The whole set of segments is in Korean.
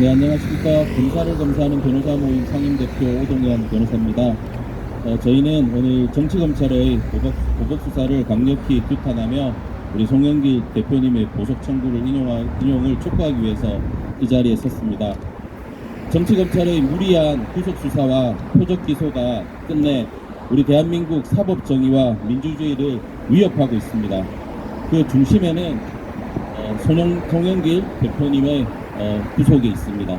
네, 안녕하십니까. 검사를 검사하는 변호사 모임 상임대표 오동현 변호사입니다. 어, 저희는 오늘 정치검찰의 보복, 보복 수사를 강력히 규탄하며 우리 송영길 대표님의 보석 청구를 인용하, 인용을 촉구하기 위해서 이 자리에 섰습니다. 정치검찰의 무리한 구속수사와 표적기소가 끝내 우리 대한민국 사법정의와 민주주의를 위협하고 있습니다. 그 중심에는 어, 송영길 대표님의 어, 구속에 있습니다.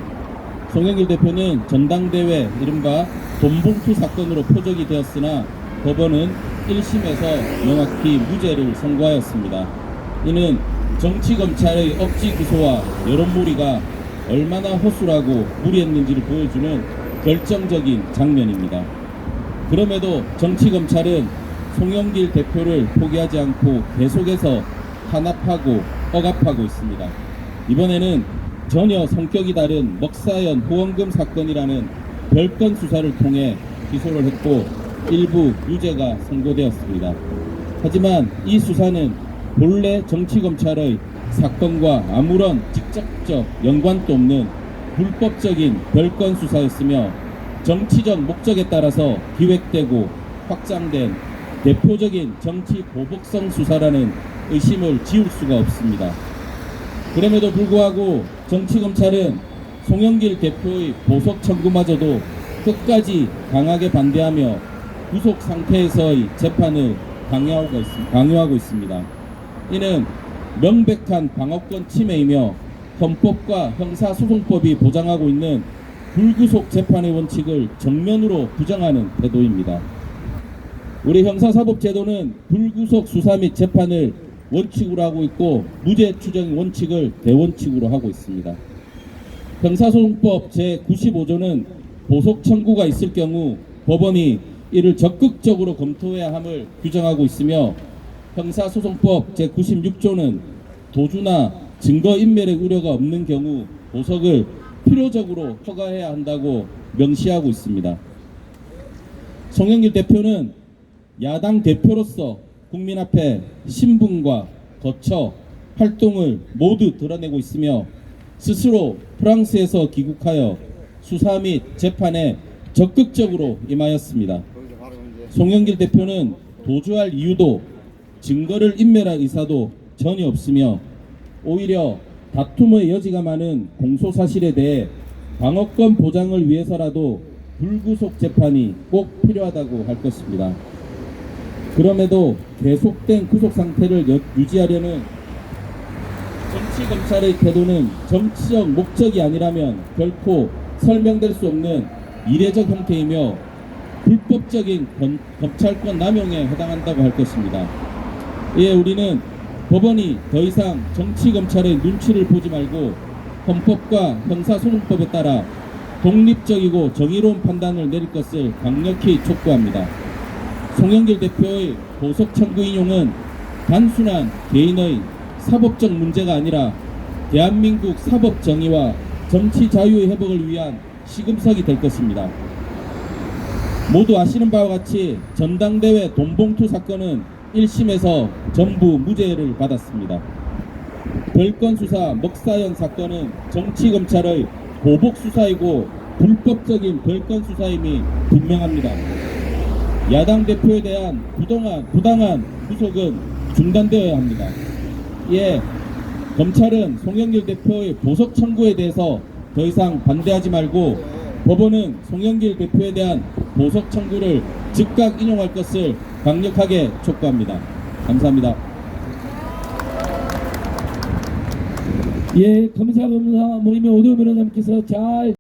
송영길 대표는 전당대회 이른바 돈봉투 사건으로 표적이 되었으나 법원은 1심에서 명확히 무죄를 선고하였습니다. 이는 정치검찰의 억지 구소와 여론몰이가 얼마나 허술하고 무리했는지를 보여주는 결정적인 장면입니다. 그럼에도 정치검찰은 송영길 대표를 포기하지 않고 계속해서 탄압하고 억압하고 있습니다. 이번에는 전혀 성격이 다른 먹사연 후원금 사건이라는 별건 수사를 통해 기소를 했고 일부 유죄가 선고되었습니다. 하지만 이 수사는 본래 정치검찰의 사건과 아무런 직접적 연관도 없는 불법적인 별건 수사였으며 정치적 목적에 따라서 기획되고 확장된 대표적인 정치 보복성 수사라는 의심을 지울 수가 없습니다. 그럼에도 불구하고 정치검찰은 송영길 대표의 보석 청구마저도 끝까지 강하게 반대하며 구속 상태에서의 재판을 강요하고, 있, 강요하고 있습니다. 이는 명백한 방어권 침해이며 헌법과 형사소송법이 보장하고 있는 불구속 재판의 원칙을 정면으로 부정하는 태도입니다. 우리 형사사법제도는 불구속 수사 및 재판을 원칙으로 하고 있고 무죄 추정 원칙을 대원칙으로 하고 있습니다. 형사소송법 제95조는 보석 청구가 있을 경우 법원이 이를 적극적으로 검토해야 함을 규정하고 있으며 형사소송법 제96조는 도주나 증거 인멸의 우려가 없는 경우 보석을 필요적으로 허가해야 한다고 명시하고 있습니다. 송영길 대표는 야당 대표로서 국민 앞에 신분과 거처, 활동을 모두 드러내고 있으며 스스로 프랑스에서 귀국하여 수사 및 재판에 적극적으로 임하였습니다. 송영길 대표는 도주할 이유도 증거를 인멸할 의사도 전혀 없으며 오히려 다툼의 여지가 많은 공소 사실에 대해 방어권 보장을 위해서라도 불구속 재판이 꼭 필요하다고 할 것입니다. 그럼에도 계속된 구속 상태를 여- 유지하려는 정치 검찰의 태도는 정치적 목적이 아니라면 결코 설명될 수 없는 이례적 형태이며 불법적인 건- 검찰권 남용에 해당한다고 할 것입니다. 이에 우리는 법원이 더 이상 정치 검찰의 눈치를 보지 말고 헌법과 형사소송법에 따라 독립적이고 정의로운 판단을 내릴 것을 강력히 촉구합니다. 송영길 대표의 보석 청구 인용은 단순한 개인의 사법적 문제가 아니라 대한민국 사법 정의와 정치 자유의 회복을 위한 시금석이 될 것입니다. 모두 아시는 바와 같이 전당대회 돈봉투 사건은 1심에서 전부 무죄를 받았습니다. 별건 수사 먹사연 사건은 정치 검찰의 보복 수사이고 불법적인 별건 수사임이 분명합니다. 야당 대표에 대한 부당한, 부당한 구속은 중단되어야 합니다. 예, 검찰은 송영길 대표의 보석 청구에 대해서 더 이상 반대하지 말고 법원은 송영길 대표에 대한 보석 청구를 즉각 인용할 것을 강력하게 촉구합니다. 감사합니다. 예, 검사 모임의 오도 변호사님께서 잘